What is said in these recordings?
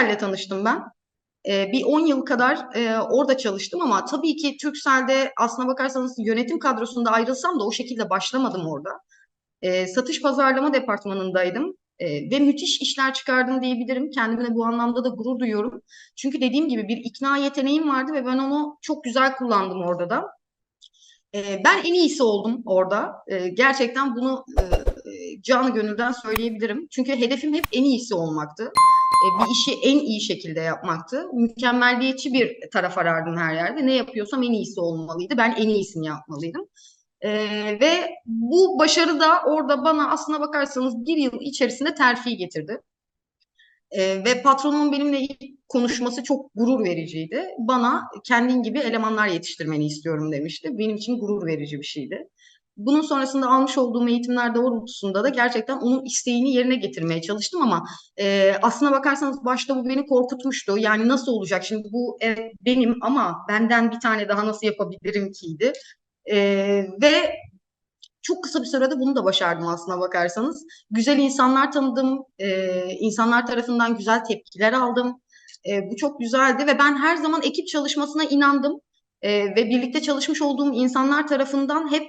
Turkcell'le tanıştım ben. E, bir 10 yıl kadar e, orada çalıştım ama tabii ki Turkcell'de aslına bakarsanız yönetim kadrosunda ayrılsam da o şekilde başlamadım orada. E, satış pazarlama departmanındaydım e, ve müthiş işler çıkardım diyebilirim. Kendimle bu anlamda da gurur duyuyorum. Çünkü dediğim gibi bir ikna yeteneğim vardı ve ben onu çok güzel kullandım orada da. E, ben en iyisi oldum orada. E, gerçekten bunu e, canı gönülden söyleyebilirim. Çünkü hedefim hep en iyisi olmaktı. E, bir işi en iyi şekilde yapmaktı. Mükemmelliyetçi bir taraf arardım her yerde. Ne yapıyorsam en iyisi olmalıydı. Ben en iyisini yapmalıydım. E, ve bu başarı da orada bana aslına bakarsanız bir yıl içerisinde terfi getirdi. E, ve patronumun benimle ilk konuşması çok gurur vericiydi. Bana kendin gibi elemanlar yetiştirmeni istiyorum demişti. Benim için gurur verici bir şeydi. Bunun sonrasında almış olduğum eğitimler doğrultusunda da gerçekten onun isteğini yerine getirmeye çalıştım ama e, aslına bakarsanız başta bu beni korkutmuştu. Yani nasıl olacak şimdi bu evet, benim ama benden bir tane daha nasıl yapabilirim kiydi. E, ve çok kısa bir sürede bunu da başardım aslına bakarsanız. Güzel insanlar tanıdım, e, insanlar tarafından güzel tepkiler aldım. E, bu çok güzeldi ve ben her zaman ekip çalışmasına inandım. E, ve birlikte çalışmış olduğum insanlar tarafından hep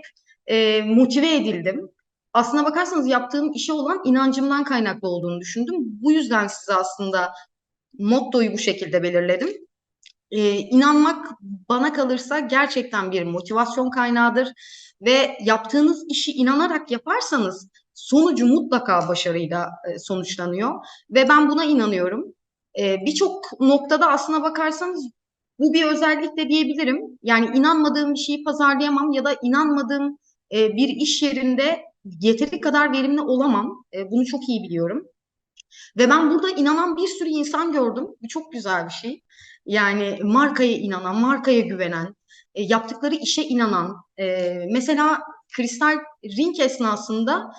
e, motive edildim. Aslına bakarsanız yaptığım işe olan inancımdan kaynaklı olduğunu düşündüm. Bu yüzden size aslında mottoyu bu şekilde belirledim. Ee, inanmak bana kalırsa gerçekten bir motivasyon kaynağıdır ve yaptığınız işi inanarak yaparsanız sonucu mutlaka başarıyla e, sonuçlanıyor ve ben buna inanıyorum. E, Birçok noktada aslına bakarsanız bu bir özellik de diyebilirim. Yani inanmadığım bir şeyi pazarlayamam ya da inanmadığım e, bir iş yerinde yeteri kadar verimli olamam. E, bunu çok iyi biliyorum. Ve ben burada inanan bir sürü insan gördüm. Bu çok güzel bir şey. Yani markaya inanan, markaya güvenen, e, yaptıkları işe inanan. Mesela Kristal Ring esnasında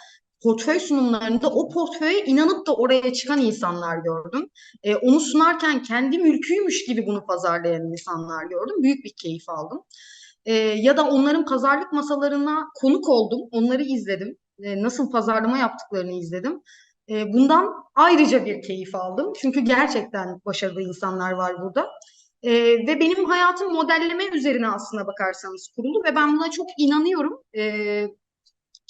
portföy sunumlarında o portföye inanıp da oraya çıkan insanlar gördüm. Onu sunarken kendi mülküymüş gibi bunu pazarlayan insanlar gördüm. Büyük bir keyif aldım. E, ya da onların pazarlık masalarına konuk oldum. Onları izledim. E, nasıl pazarlama yaptıklarını izledim. E, bundan ayrıca bir keyif aldım. Çünkü gerçekten başarılı insanlar var burada. E, ve benim hayatım modelleme üzerine aslına bakarsanız kuruldu ve ben buna çok inanıyorum. E,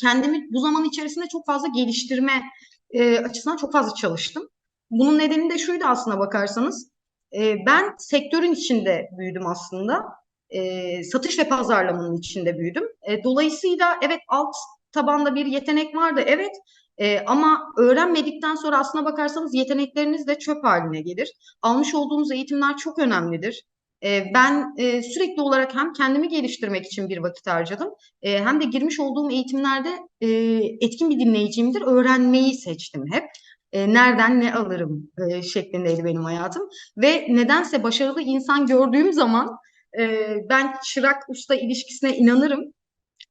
kendimi bu zaman içerisinde çok fazla geliştirme e, açısından çok fazla çalıştım. Bunun nedeni de şuydu aslına bakarsanız. E, ben sektörün içinde büyüdüm aslında. E, satış ve pazarlamanın içinde büyüdüm. E, dolayısıyla evet alt tabanda bir yetenek vardı evet e, ama öğrenmedikten sonra aslına bakarsanız yetenekleriniz de çöp haline gelir. Almış olduğunuz eğitimler çok önemlidir. Ben sürekli olarak hem kendimi geliştirmek için bir vakit harcadım hem de girmiş olduğum eğitimlerde etkin bir dinleyicimdir. Öğrenmeyi seçtim hep. Nereden ne alırım şeklindeydi benim hayatım. Ve nedense başarılı insan gördüğüm zaman e, ben çırak usta ilişkisine inanırım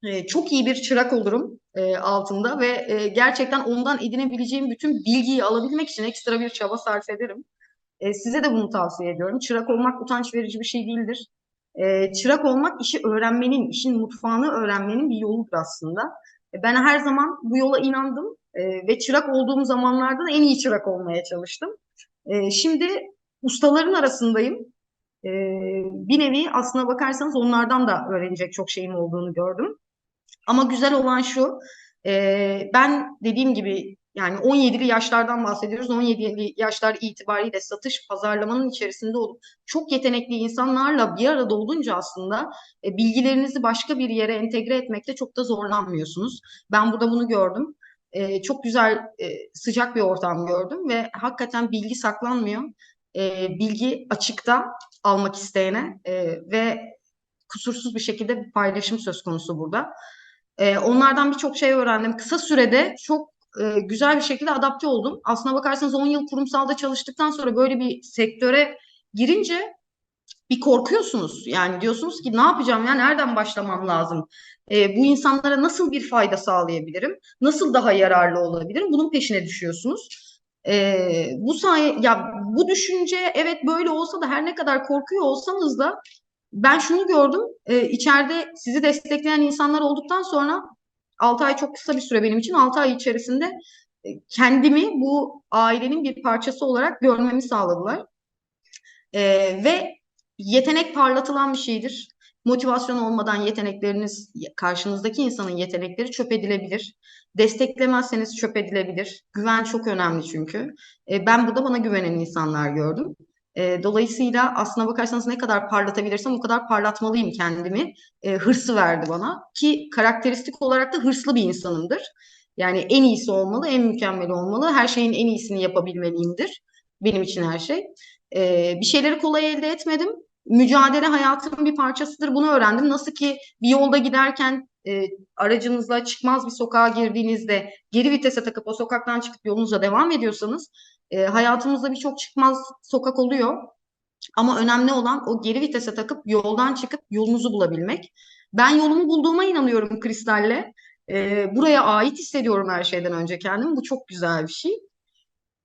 e, çok iyi bir çırak olurum e, altında ve e, gerçekten ondan edinebileceğim bütün bilgiyi alabilmek için ekstra bir çaba sarf ederim. E, size de bunu tavsiye ediyorum. Çırak olmak utanç verici bir şey değildir. E, çırak olmak işi öğrenmenin, işin mutfağını öğrenmenin bir yoludur aslında. E, ben her zaman bu yola inandım e, ve çırak olduğum zamanlarda da en iyi çırak olmaya çalıştım. E, şimdi ustaların arasındayım. E, bir nevi aslına bakarsanız onlardan da öğrenecek çok şeyim olduğunu gördüm. Ama güzel olan şu, e, ben dediğim gibi yani 17'li yaşlardan bahsediyoruz. 17'li yaşlar itibariyle satış pazarlamanın içerisinde olup çok yetenekli insanlarla bir arada olunca aslında e, bilgilerinizi başka bir yere entegre etmekte çok da zorlanmıyorsunuz. Ben burada bunu gördüm. E, çok güzel e, sıcak bir ortam gördüm ve hakikaten bilgi saklanmıyor. E, bilgi açıkta almak isteyene e, ve kusursuz bir şekilde bir paylaşım söz konusu burada. E, onlardan birçok şey öğrendim. Kısa sürede çok e, güzel bir şekilde adapte oldum. Aslına bakarsanız 10 yıl kurumsalda çalıştıktan sonra böyle bir sektöre girince bir korkuyorsunuz. Yani diyorsunuz ki ne yapacağım ya nereden başlamam lazım? E, bu insanlara nasıl bir fayda sağlayabilirim? Nasıl daha yararlı olabilirim? Bunun peşine düşüyorsunuz. E, bu say ya bu düşünce evet böyle olsa da her ne kadar korkuyor olsanız da ben şunu gördüm. E, içeride sizi destekleyen insanlar olduktan sonra 6 ay çok kısa bir süre benim için. 6 ay içerisinde kendimi bu ailenin bir parçası olarak görmemi sağladılar. E, ve yetenek parlatılan bir şeydir. Motivasyon olmadan yetenekleriniz, karşınızdaki insanın yetenekleri çöp edilebilir. Desteklemezseniz çöp edilebilir. Güven çok önemli çünkü. E, ben burada bana güvenen insanlar gördüm. E, dolayısıyla aslına bakarsanız ne kadar parlatabilirsem o kadar parlatmalıyım kendimi. E, hırsı verdi bana ki karakteristik olarak da hırslı bir insanımdır. Yani en iyisi olmalı, en mükemmeli olmalı. Her şeyin en iyisini yapabilmeliyimdir. Benim için her şey. E, bir şeyleri kolay elde etmedim. Mücadele hayatımın bir parçasıdır. Bunu öğrendim. Nasıl ki bir yolda giderken e, aracınızla çıkmaz bir sokağa girdiğinizde geri vitese takıp o sokaktan çıkıp yolunuza devam ediyorsanız e, hayatımızda birçok çıkmaz sokak oluyor. Ama önemli olan o geri vitese takıp yoldan çıkıp yolunuzu bulabilmek. Ben yolumu bulduğuma inanıyorum Kristal'le. E, buraya ait hissediyorum her şeyden önce kendimi. Bu çok güzel bir şey.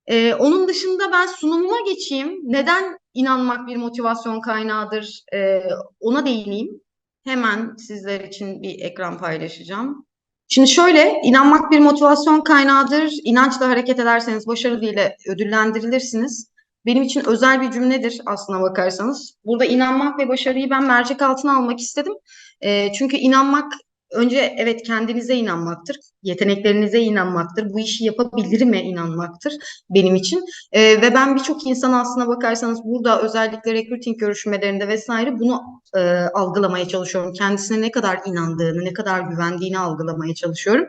E, onun dışında ben sunumuma geçeyim. Neden inanmak bir motivasyon kaynağıdır? E, ona değineyim. Hemen sizler için bir ekran paylaşacağım. Şimdi şöyle, inanmak bir motivasyon kaynağıdır. İnançla hareket ederseniz başarı ile ödüllendirilirsiniz. Benim için özel bir cümledir aslına bakarsanız. Burada inanmak ve başarıyı ben mercek altına almak istedim. E, çünkü inanmak önce evet kendinize inanmaktır, yeteneklerinize inanmaktır, bu işi yapabilirime inanmaktır benim için. E, ve ben birçok insan aslına bakarsanız burada özellikle recruiting görüşmelerinde vesaire bunu e, algılamaya çalışıyorum. Kendisine ne kadar inandığını, ne kadar güvendiğini algılamaya çalışıyorum.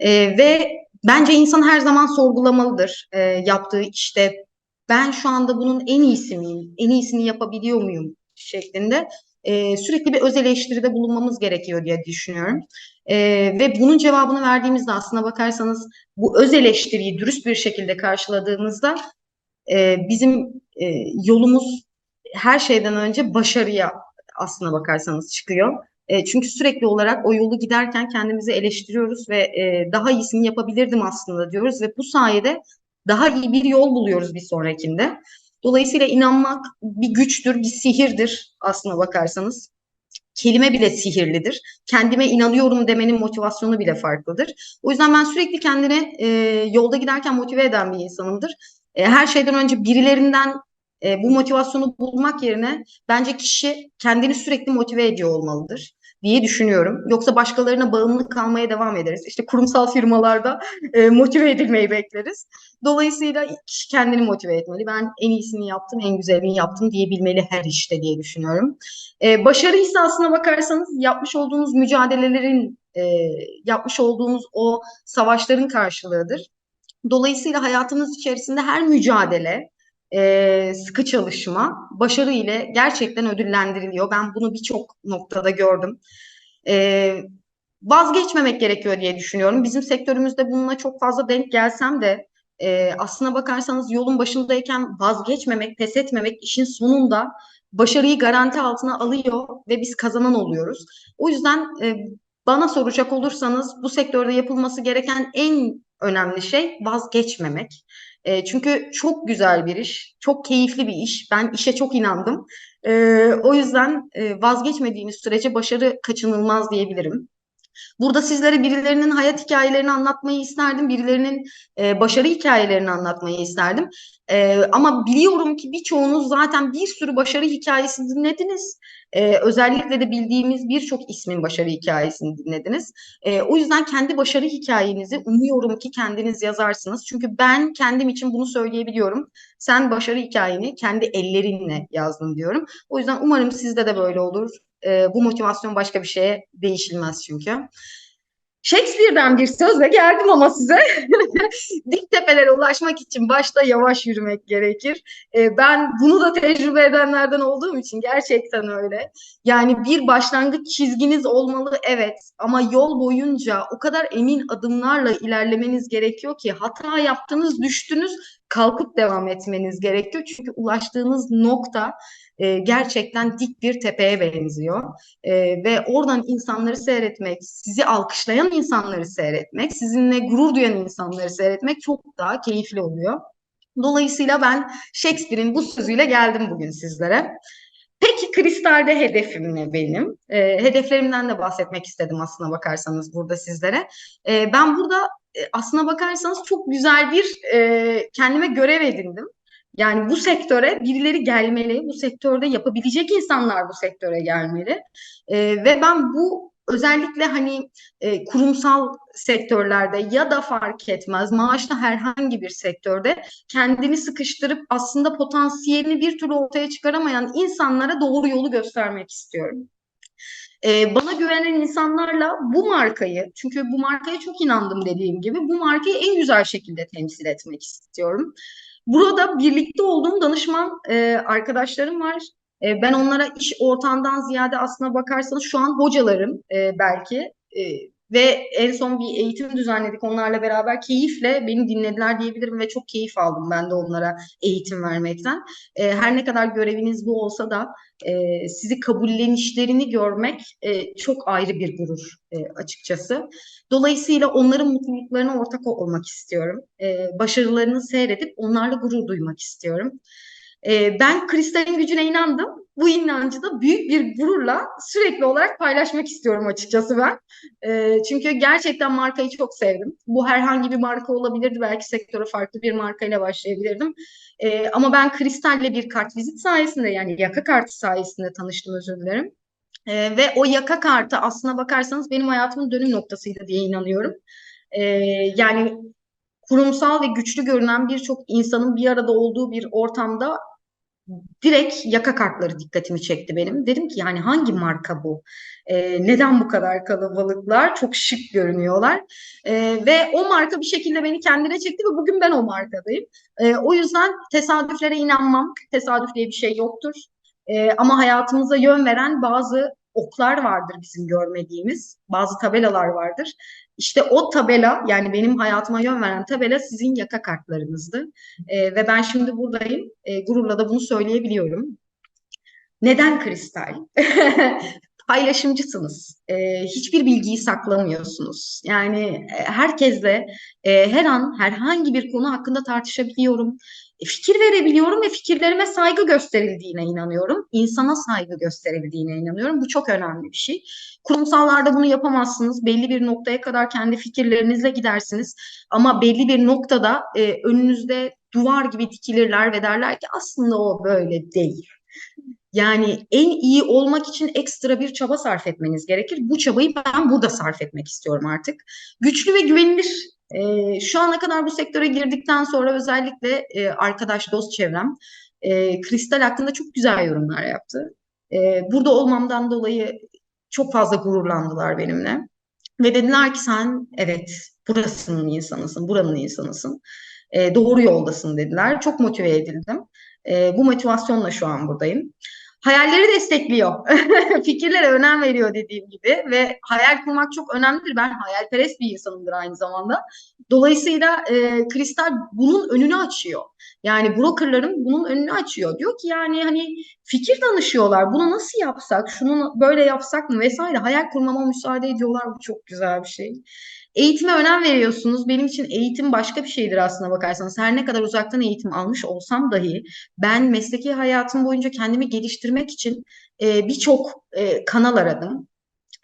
E, ve bence insan her zaman sorgulamalıdır e, yaptığı işte ben şu anda bunun en iyisi miyim, en iyisini yapabiliyor muyum şeklinde e, sürekli bir öz eleştiride bulunmamız gerekiyor diye düşünüyorum. E, ve bunun cevabını verdiğimizde aslına bakarsanız bu öz eleştiriyi dürüst bir şekilde karşıladığımızda e, bizim e, yolumuz her şeyden önce başarıya aslına bakarsanız çıkıyor. E, çünkü sürekli olarak o yolu giderken kendimizi eleştiriyoruz ve e, daha iyisini yapabilirdim aslında diyoruz ve bu sayede daha iyi bir yol buluyoruz bir sonrakinde. Dolayısıyla inanmak bir güçtür, bir sihirdir aslına bakarsanız. Kelime bile sihirlidir. Kendime inanıyorum demenin motivasyonu bile farklıdır. O yüzden ben sürekli kendini e, yolda giderken motive eden bir insanımdır. E, her şeyden önce birilerinden e, bu motivasyonu bulmak yerine bence kişi kendini sürekli motive ediyor olmalıdır diye düşünüyorum. Yoksa başkalarına bağımlı kalmaya devam ederiz. İşte kurumsal firmalarda e, motive edilmeyi bekleriz. Dolayısıyla kişi kendini motive etmeli. Ben en iyisini yaptım, en güzelini yaptım diyebilmeli her işte diye düşünüyorum. E, başarı ise aslına bakarsanız yapmış olduğunuz mücadelelerin, e, yapmış olduğunuz o savaşların karşılığıdır. Dolayısıyla hayatımız içerisinde her mücadele, e, sıkı çalışma başarı ile gerçekten ödüllendiriliyor. Ben bunu birçok noktada gördüm. E, vazgeçmemek gerekiyor diye düşünüyorum. Bizim sektörümüzde bununla çok fazla denk gelsem de e, aslına bakarsanız yolun başındayken vazgeçmemek, pes etmemek işin sonunda başarıyı garanti altına alıyor ve biz kazanan oluyoruz. O yüzden e, bana soracak olursanız bu sektörde yapılması gereken en önemli şey vazgeçmemek. E, çünkü çok güzel bir iş, çok keyifli bir iş. Ben işe çok inandım. E, o yüzden e, vazgeçmediğiniz sürece başarı kaçınılmaz diyebilirim. Burada sizlere birilerinin hayat hikayelerini anlatmayı isterdim, birilerinin e, başarı hikayelerini anlatmayı isterdim. E, ama biliyorum ki birçoğunuz zaten bir sürü başarı hikayesi dinlediniz. E, özellikle de bildiğimiz birçok ismin başarı hikayesini dinlediniz. E, o yüzden kendi başarı hikayenizi umuyorum ki kendiniz yazarsınız. Çünkü ben kendim için bunu söyleyebiliyorum. Sen başarı hikayeni kendi ellerinle yazdın diyorum. O yüzden umarım sizde de böyle olur. E, bu motivasyon başka bir şeye değişilmez çünkü. Shakespeare'den bir sözle geldim ama size. Dik tepelere ulaşmak için başta yavaş yürümek gerekir. E, ben bunu da tecrübe edenlerden olduğum için gerçekten öyle. Yani bir başlangıç çizginiz olmalı evet ama yol boyunca o kadar emin adımlarla ilerlemeniz gerekiyor ki hata yaptınız, düştünüz, kalkıp devam etmeniz gerekiyor. Çünkü ulaştığınız nokta e, gerçekten dik bir tepeye benziyor. E, ve oradan insanları seyretmek, sizi alkışlayan insanları seyretmek, sizinle gurur duyan insanları seyretmek çok daha keyifli oluyor. Dolayısıyla ben Shakespeare'in bu sözüyle geldim bugün sizlere. Peki kristalde hedefim ne benim? E, hedeflerimden de bahsetmek istedim aslına bakarsanız burada sizlere. E, ben burada aslına bakarsanız çok güzel bir e, kendime görev edindim. Yani bu sektöre birileri gelmeli, bu sektörde yapabilecek insanlar bu sektöre gelmeli. E, ve ben bu özellikle hani e, kurumsal sektörlerde ya da fark etmez maaşta herhangi bir sektörde kendini sıkıştırıp aslında potansiyelini bir türlü ortaya çıkaramayan insanlara doğru yolu göstermek istiyorum. Ee, bana güvenen insanlarla bu markayı, çünkü bu markaya çok inandım dediğim gibi, bu markayı en güzel şekilde temsil etmek istiyorum. Burada birlikte olduğum danışman e, arkadaşlarım var. E, ben onlara iş ortağından ziyade aslına bakarsanız şu an hocalarım e, belki. E, ve en son bir eğitim düzenledik onlarla beraber keyifle beni dinlediler diyebilirim ve çok keyif aldım ben de onlara eğitim vermekten. E, her ne kadar göreviniz bu olsa da e, sizi kabullenişlerini görmek e, çok ayrı bir gurur e, açıkçası. Dolayısıyla onların mutluluklarına ortak olmak istiyorum. E, başarılarını seyredip onlarla gurur duymak istiyorum. E, ben kristalin gücüne inandım. Bu inancı da büyük bir gururla sürekli olarak paylaşmak istiyorum açıkçası ben. E, çünkü gerçekten markayı çok sevdim. Bu herhangi bir marka olabilirdi. Belki sektöre farklı bir markayla başlayabilirdim. E, ama ben kristalle bir kart vizit sayesinde yani yaka kartı sayesinde tanıştım özür dilerim. E, ve o yaka kartı aslına bakarsanız benim hayatımın dönüm noktasıydı diye inanıyorum. E, yani kurumsal ve güçlü görünen birçok insanın bir arada olduğu bir ortamda direkt yaka kartları dikkatimi çekti benim. Dedim ki yani hangi marka bu? Ee, neden bu kadar kalabalıklar? Çok şık görünüyorlar. Ee, ve o marka bir şekilde beni kendine çekti ve bugün ben o markadayım. Ee, o yüzden tesadüflere inanmam. Tesadüf diye bir şey yoktur. Ee, ama hayatımıza yön veren bazı oklar vardır bizim görmediğimiz. Bazı tabelalar vardır. İşte o tabela yani benim hayatıma yön veren tabela sizin yaka kartlarınızdı. E, ve ben şimdi buradayım. E, gururla da bunu söyleyebiliyorum. Neden kristal? Paylaşımcısınız. E, hiçbir bilgiyi saklamıyorsunuz. Yani e, herkesle e, her an herhangi bir konu hakkında tartışabiliyorum. E, fikir verebiliyorum ve fikirlerime saygı gösterildiğine inanıyorum. İnsana saygı gösterildiğine inanıyorum. Bu çok önemli bir şey. Kurumsallarda bunu yapamazsınız. Belli bir noktaya kadar kendi fikirlerinizle gidersiniz. Ama belli bir noktada e, önünüzde duvar gibi dikilirler ve derler ki aslında o böyle değil. Yani en iyi olmak için ekstra bir çaba sarf etmeniz gerekir. Bu çabayı ben burada sarf etmek istiyorum artık. Güçlü ve güvenilir e, şu ana kadar bu sektöre girdikten sonra özellikle e, arkadaş, dost çevrem e, Kristal hakkında çok güzel yorumlar yaptı. E, burada olmamdan dolayı çok fazla gururlandılar benimle. Ve dediler ki sen evet burasının insanısın, buranın insanısın. E, doğru yoldasın dediler. Çok motive edildim. E, bu motivasyonla şu an buradayım. Hayalleri destekliyor. Fikirlere önem veriyor dediğim gibi ve hayal kurmak çok önemlidir. Ben hayalperest bir insanımdır aynı zamanda. Dolayısıyla e, Kristal bunun önünü açıyor. Yani brokerların bunun önünü açıyor. Diyor ki yani hani fikir danışıyorlar. Bunu nasıl yapsak, şunu böyle yapsak mı vesaire hayal kurmama müsaade ediyorlar. Bu çok güzel bir şey. Eğitime önem veriyorsunuz. Benim için eğitim başka bir şeydir aslına bakarsanız. Her ne kadar uzaktan eğitim almış olsam dahi ben mesleki hayatım boyunca kendimi geliştirmek için e, birçok e, kanal aradım.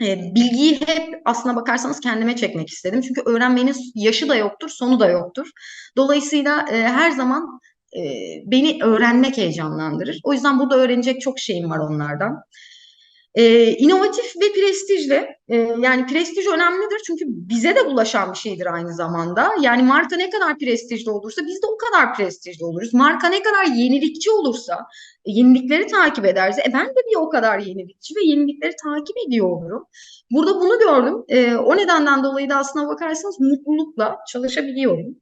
E, bilgiyi hep aslına bakarsanız kendime çekmek istedim. Çünkü öğrenmenin yaşı da yoktur, sonu da yoktur. Dolayısıyla e, her zaman e, beni öğrenmek heyecanlandırır. O yüzden burada öğrenecek çok şeyim var onlardan. E, inovatif ve prestijli. E, yani prestij önemlidir çünkü bize de ulaşan bir şeydir aynı zamanda. Yani marka ne kadar prestijli olursa biz de o kadar prestijli oluruz. Marka ne kadar yenilikçi olursa, e, yenilikleri takip ederse, e, ben de bir o kadar yenilikçi ve yenilikleri takip ediyor olurum. Burada bunu gördüm. E, o nedenden dolayı da aslına bakarsanız mutlulukla çalışabiliyorum.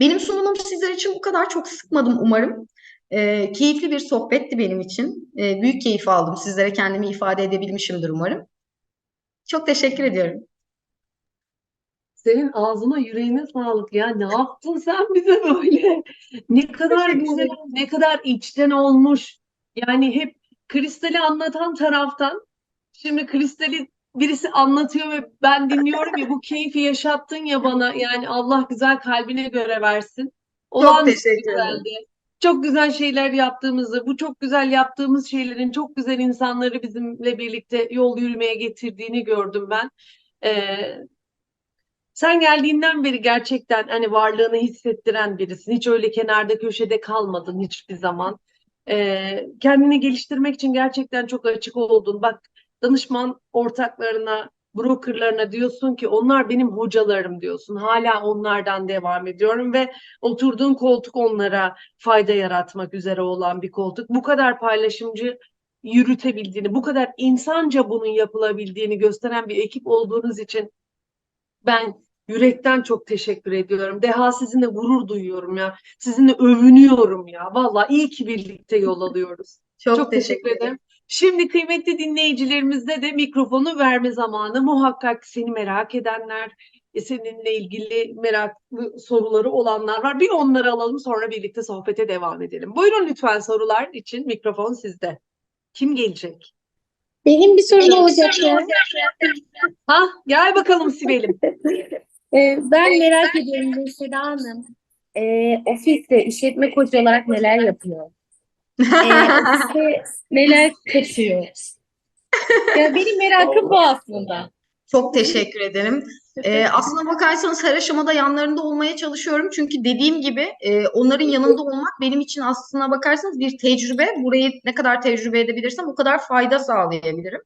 Benim sunumum sizler için bu kadar çok sıkmadım umarım. E, keyifli bir sohbetti benim için. E, büyük keyif aldım. Sizlere kendimi ifade edebilmişimdir umarım. Çok teşekkür ediyorum. Senin ağzına yüreğine sağlık ya. Ne yaptın sen bize böyle? Ne kadar güzel, ne kadar içten olmuş. Yani hep Kristal'i anlatan taraftan şimdi Kristal'i birisi anlatıyor ve ben dinliyorum ya bu keyfi yaşattın ya bana. Yani Allah güzel kalbine göre versin. Olağanüstü teşekkür ederim. güzeldi. Çok güzel şeyler yaptığımızı, bu çok güzel yaptığımız şeylerin çok güzel insanları bizimle birlikte yol yürümeye getirdiğini gördüm ben. Ee, Sen geldiğinden beri gerçekten hani varlığını hissettiren birisin. Hiç öyle kenarda köşede kalmadın hiçbir zaman. Ee, kendini geliştirmek için gerçekten çok açık oldun. Bak danışman ortaklarına, brokerlarına diyorsun ki onlar benim hocalarım diyorsun. Hala onlardan devam ediyorum ve oturduğun koltuk onlara fayda yaratmak üzere olan bir koltuk. Bu kadar paylaşımcı yürütebildiğini, bu kadar insanca bunun yapılabildiğini gösteren bir ekip olduğunuz için ben yürekten çok teşekkür ediyorum. Deha sizinle gurur duyuyorum ya. Sizinle övünüyorum ya. Vallahi iyi ki birlikte yol alıyoruz. Çok, Çok teşekkür ederim. Şimdi kıymetli dinleyicilerimizde de mikrofonu verme zamanı. Muhakkak seni merak edenler, e, seninle ilgili meraklı soruları olanlar var. Bir onları alalım sonra birlikte sohbete devam edelim. Buyurun lütfen sorular için mikrofon sizde. Kim gelecek? Benim bir sorum olacak ya. Ha, gel bakalım Sibel'im. Ee, ben merak ediyorum Seda Hanım. Ee, ofiste işletme koçu olarak neler yapıyor? Ee, neler katıyor? Ya benim merakım bu aslında. Çok teşekkür ederim. Ee, aslına bakarsanız her aşamada yanlarında olmaya çalışıyorum. Çünkü dediğim gibi e, onların yanında olmak benim için aslına bakarsanız bir tecrübe. Burayı ne kadar tecrübe edebilirsem o kadar fayda sağlayabilirim.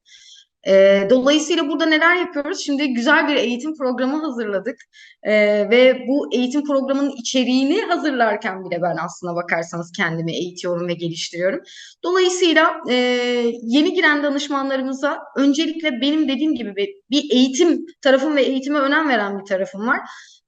Ee, dolayısıyla burada neler yapıyoruz? Şimdi güzel bir eğitim programı hazırladık. Ee, ve bu eğitim programının içeriğini hazırlarken bile ben aslına bakarsanız kendimi eğitiyorum ve geliştiriyorum. Dolayısıyla e, yeni giren danışmanlarımıza öncelikle benim dediğim gibi bir, bir eğitim tarafım ve eğitime önem veren bir tarafım var.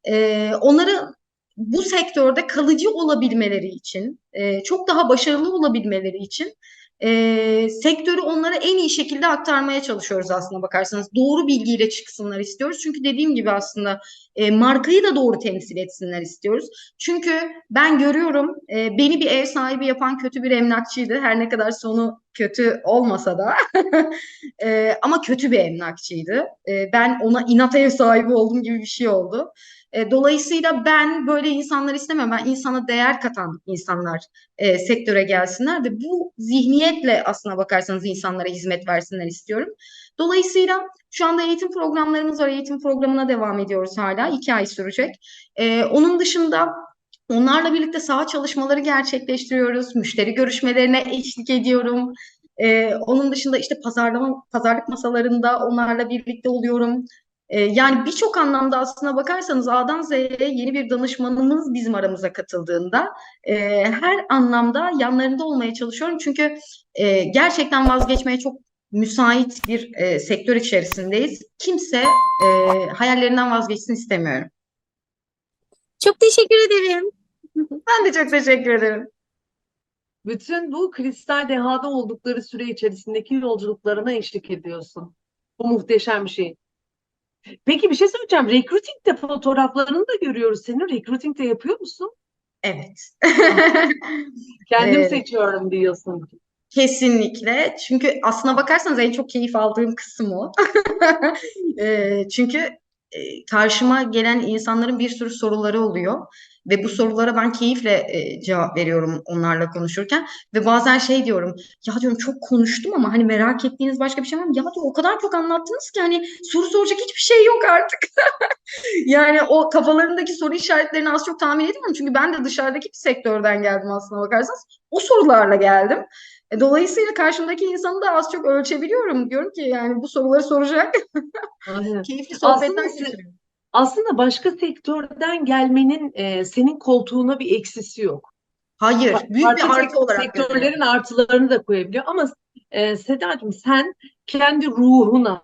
E, onları bu sektörde kalıcı olabilmeleri için, e, çok daha başarılı olabilmeleri için e, sektörü onlara en iyi şekilde aktarmaya çalışıyoruz aslında bakarsanız. Doğru bilgiyle çıksınlar istiyoruz. Çünkü dediğim gibi aslında e, markayı da doğru temsil etsinler istiyoruz. Çünkü ben görüyorum e, beni bir ev sahibi yapan kötü bir emlakçıydı. Her ne kadar sonu kötü olmasa da E, ama kötü bir emlakçıydı. E, ben ona inat ev sahibi oldum gibi bir şey oldu. E, dolayısıyla ben böyle insanlar istemem. Ben insana değer katan insanlar e, sektöre gelsinler ve bu zihniyetle aslına bakarsanız insanlara hizmet versinler istiyorum. Dolayısıyla şu anda eğitim programlarımız var. Eğitim programına devam ediyoruz hala. iki ay sürecek. E, onun dışında onlarla birlikte saha çalışmaları gerçekleştiriyoruz. Müşteri görüşmelerine eşlik ediyorum. E, onun dışında işte pazarlama, pazarlık masalarında onlarla birlikte oluyorum. E, yani birçok anlamda aslına bakarsanız A'dan Z'ye yeni bir danışmanımız bizim aramıza katıldığında e, her anlamda yanlarında olmaya çalışıyorum. Çünkü e, gerçekten vazgeçmeye çok müsait bir e, sektör içerisindeyiz. Kimse e, hayallerinden vazgeçsin istemiyorum. Çok teşekkür ederim. Ben de çok teşekkür ederim. Bütün bu kristal dehada oldukları süre içerisindeki yolculuklarına eşlik ediyorsun. Bu muhteşem bir şey. Peki bir şey söyleyeceğim. Recruiting'de fotoğraflarını da görüyoruz. Senin recruiting'de yapıyor musun? Evet. Kendim Evet. seçiyorum diyorsun. Kesinlikle. Çünkü aslına bakarsanız en çok keyif aldığım kısım o. Çünkü e, karşıma gelen insanların bir sürü soruları oluyor ve bu sorulara ben keyifle e, cevap veriyorum onlarla konuşurken ve bazen şey diyorum ya diyorum çok konuştum ama hani merak ettiğiniz başka bir şey var mı? Ya diyor o kadar çok anlattınız ki hani soru soracak hiçbir şey yok artık. Yani o kafalarındaki soru işaretlerini az çok tahmin ediyorum çünkü ben de dışarıdaki bir sektörden geldim aslına bakarsanız. O sorularla geldim. E, Dolayısıyla karşımdaki insanı da az çok ölçebiliyorum. Diyorum ki yani bu soruları soracak. Keyifli Aslında sohbetler geçiriyorum. Aslında başka sektörden gelmenin e, senin koltuğuna bir eksisi yok. Hayır, büyük bir farklı artı sek- olarak sektörlerin görüyorum. artılarını da koyabiliyor. Ama e, Sedacığım sen kendi ruhuna,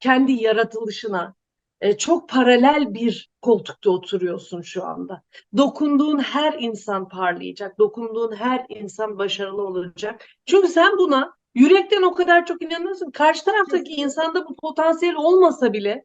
kendi yaratılışına e, çok paralel bir koltukta oturuyorsun şu anda. Dokunduğun her insan parlayacak, dokunduğun her insan başarılı olacak. Çünkü sen buna yürekten o kadar çok inanıyorsun. Karşı taraftaki insanda bu potansiyel olmasa bile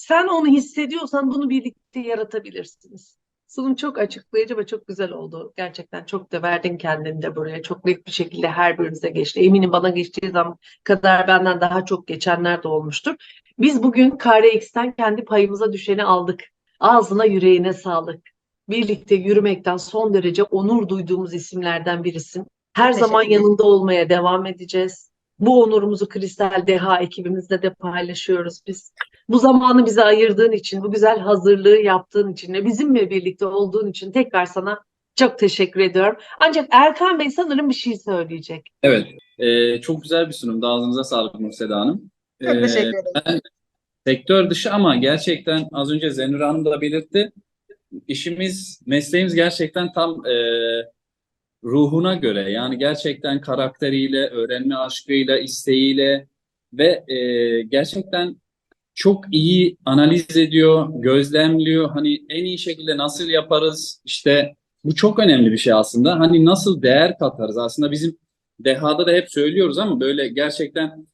sen onu hissediyorsan bunu birlikte yaratabilirsiniz. Sunum çok açıklayıcı ve çok güzel oldu. Gerçekten çok da verdin kendini de buraya. Çok net bir şekilde her birinize geçti. Eminim bana geçtiği zaman kadar benden daha çok geçenler de olmuştur. Biz bugün KRX'ten kendi payımıza düşeni aldık. Ağzına yüreğine sağlık. Birlikte yürümekten son derece onur duyduğumuz isimlerden birisin. Her Teşekkür zaman yanında olmaya devam edeceğiz. Bu onurumuzu Kristal Deha ekibimizle de paylaşıyoruz biz. Bu zamanı bize ayırdığın için, bu güzel hazırlığı yaptığın için ve bizimle birlikte olduğun için tekrar sana çok teşekkür ediyorum. Ancak Erkan Bey sanırım bir şey söyleyecek. Evet, e, çok güzel bir sunumdu. Ağzınıza sağlık Nurseda Hanım. Çok E, teşekkür ederim. ben sektör dışı ama gerçekten az önce Zenur Hanım da belirtti. İşimiz, mesleğimiz gerçekten tam e, ruhuna göre yani gerçekten karakteriyle, öğrenme aşkıyla, isteğiyle ve e, gerçekten çok iyi analiz ediyor, gözlemliyor. Hani en iyi şekilde nasıl yaparız? İşte bu çok önemli bir şey aslında. Hani nasıl değer katarız? Aslında bizim Deha'da da hep söylüyoruz ama böyle gerçekten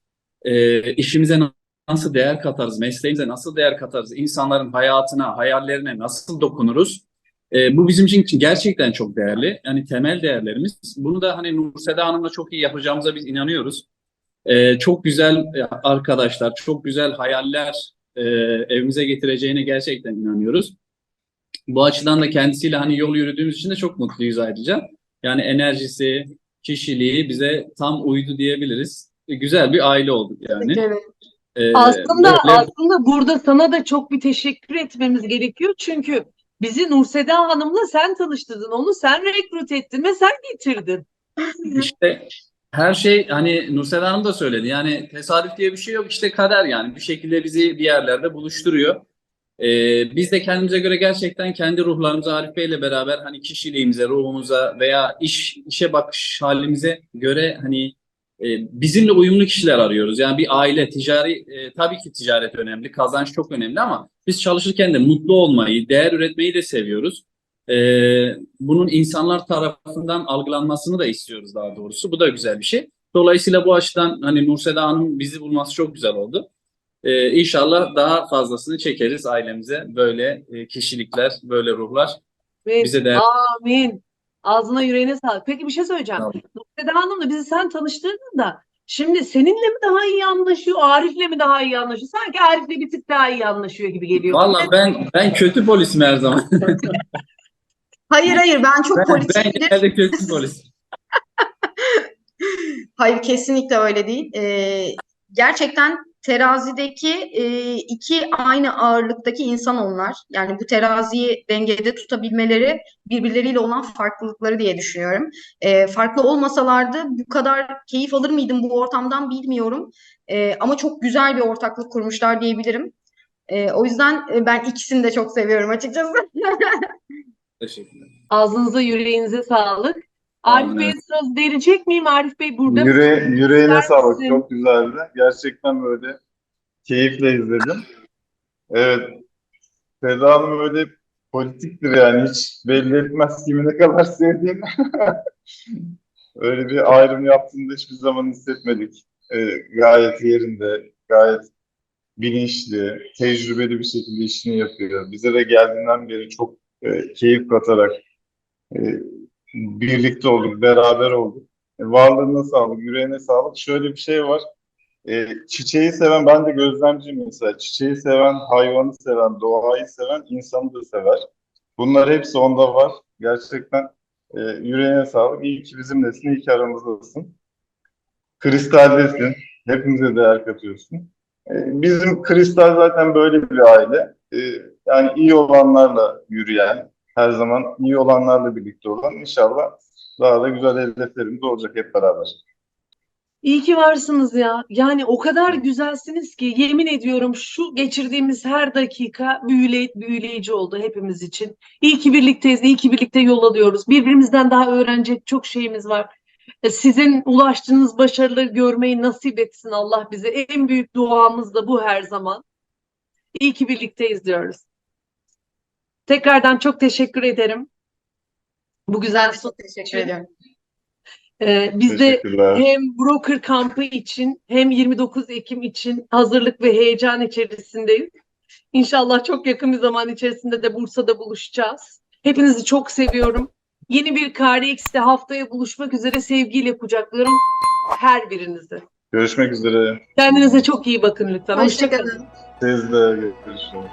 e, işimize nasıl değer katarız, mesleğimize nasıl değer katarız, insanların hayatına, hayallerine nasıl dokunuruz? E, bu bizim için gerçekten çok değerli. Yani temel değerlerimiz. Bunu da hani Nurseda Hanım'la çok iyi yapacağımıza biz inanıyoruz. E, çok güzel e, arkadaşlar, çok güzel hayaller e, evimize getireceğine gerçekten inanıyoruz. Bu açıdan da kendisiyle hani yol yürüdüğümüz için de çok mutluyuz ayrıca. Yani enerjisi, kişiliği bize tam uydu diyebiliriz. E, Güzel bir aile olduk yani. Teşekkür ederim. E, Aslında böyle- aslında burada sana da çok bir teşekkür etmemiz gerekiyor. Çünkü bizi Nurseda Hanım'la sen tanıştırdın. Onu sen rekrut ettin ve sen getirdin. İşte her şey hani Nursel Hanım da söyledi. Yani tesadüf diye bir şey yok. İşte kader yani. Bir şekilde bizi bir yerlerde buluşturuyor. Ee, biz de kendimize göre gerçekten kendi ruhlarımıza Arif Bey'le beraber hani kişiliğimize, ruhumuza veya iş işe bakış halimize göre hani e, bizimle uyumlu kişiler arıyoruz. Yani bir aile, ticari e, tabii ki ticaret önemli, kazanç çok önemli ama biz çalışırken de mutlu olmayı, değer üretmeyi de seviyoruz. Ee, bunun insanlar tarafından algılanmasını da istiyoruz daha doğrusu. Bu da güzel bir şey. Dolayısıyla bu açıdan hani Nurseda Hanım bizi bulması çok güzel oldu. Ee, inşallah daha fazlasını çekeriz ailemize. Böyle e, kişilikler, böyle ruhlar Ve bize değer. amin. Ağzına yüreğine sağlık. Peki bir şey söyleyeceğim. Nurseda Hanım'la bizi sen tanıştırdın da şimdi seninle mi daha iyi anlaşıyor, Arif'le mi daha iyi anlaşıyor? Sanki Arif'le bir tık daha iyi anlaşıyor gibi geliyor. Vallahi ben ben kötü polisim her zaman. Hayır hayır ben çok Ben, ben genelde kötü polis. Hayır kesinlikle öyle değil. Ee, gerçekten terazideki e, iki aynı ağırlıktaki insan onlar. Yani bu teraziyi dengede tutabilmeleri birbirleriyle olan farklılıkları diye düşünüyorum. Ee, farklı olmasalardı bu kadar keyif alır mıydım bu ortamdan bilmiyorum. Ee, ama çok güzel bir ortaklık kurmuşlar diyebilirim. Ee, o yüzden e, ben ikisini de çok seviyorum açıkçası. Teşekkürler. Ağzınıza yüreğinize sağlık. Arif Bey'e söz verecek miyim? Arif Bey burada mı? Yüre, yüreğine İster sağlık. misin? Çok güzeldi. Gerçekten böyle keyifle izledim. Evet. Seda Hanım öyle politiktir yani. Hiç belli etmez kimi ne kadar sevdiğini. Öyle bir ayrım yaptığını da hiçbir zaman hissetmedik. Ee, gayet yerinde, gayet bilinçli, tecrübeli bir şekilde işini yapıyor. Bize de geldiğinden beri çok e, keyif katarak e, birlikte olduk, beraber olduk. E, varlığına sağlık, yüreğine sağlık. Şöyle bir şey var. E, çiçeği seven, ben de gözlemciyim mesela. Çiçeği seven, hayvanı seven, doğayı seven, insanı da sever. Bunlar hepsi onda var. Gerçekten e, yüreğine sağlık. İyi ki bizimlesin, iyi ki aramızdasın. Kristaldesin. Hepimize değer katıyorsun. Bizim Kristal zaten böyle bir aile. Yani iyi olanlarla yürüyen, her zaman iyi olanlarla birlikte olan inşallah daha da güzel hedeflerimiz olacak hep beraber. İyi ki varsınız ya. Yani o kadar güzelsiniz ki yemin ediyorum şu geçirdiğimiz her dakika büyüle, büyüleyici oldu hepimiz için. İyi ki birlikteyiz, iyi ki birlikte yol alıyoruz. Birbirimizden daha öğrenecek çok şeyimiz var. E, Sizin ulaştığınız başarıları görmeyi nasip etsin Allah bize. En büyük duamız da bu her zaman. İyi ki birlikteyiz diyoruz. Tekrardan çok teşekkür ederim. Bu güzel Çok teşekkür ediyorum. Ee, biz de hem broker kampı için hem 29 Ekim için hazırlık ve heyecan içerisindeyiz. İnşallah çok yakın bir zaman içerisinde de Bursa'da buluşacağız. Hepinizi çok seviyorum. Yeni bir KRX'te haftaya buluşmak üzere sevgiyle kucaklıyorum her birinizi. Görüşmek üzere. Kendinize çok iyi bakın lütfen. Hoşça kalın. Hoşçakalın. Siz de görüşürüz.